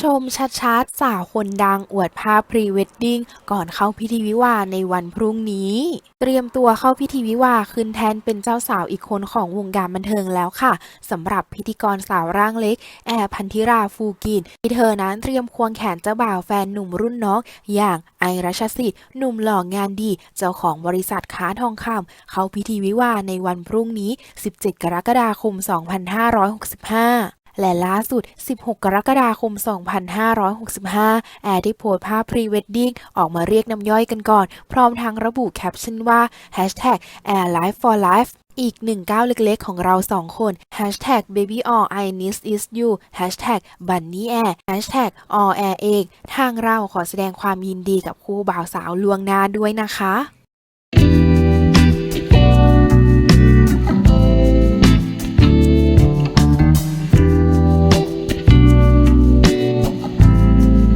ชมชัดๆ สาวคนดังอวดภาพพรีเวดดิ้งก่อนเข้าพิธีวิวาในวันพรุ่งนี้ เตรียมตัวเข้าพิธีวิวาขึ้นแทนเป็นเจ้าสาวอีกคนของวงการบันเทิงแล้วค่ะสำหรับพิธีกรสาวร่างเล็ก แอร์พันธิราฟูกินที่เธอนั้นเตรียมควงแขนเจ้าบ่าวแฟนหนุ่มรุ่นน้อง อย่างไอรัชสิทธิ์หนุ่มหล่องานดี เจ้าของบริษัทค้าทองคำเข้าพิธีวิวาในวันพรุ่งนี้ 17 กรกฎาคม 2565 และล่าสุด 16 กรกฎาคม 2565 แอร์ได้โพสภาพพรีเวดดิ้งออกมาเรียกน้ำย่อยกันก่อน พร้อมทั้งระบุแคปชั่นว่า hashtag air life for life อีกหนึ่งก้าวเล็กๆ ของเราสองคน hashtag baby all I need is you hashtag bunny air hashtag all air เอง ทางเราขอแสดงความยินดีกับคู่บ่าวสาวลวงหน้าด้วยนะคะ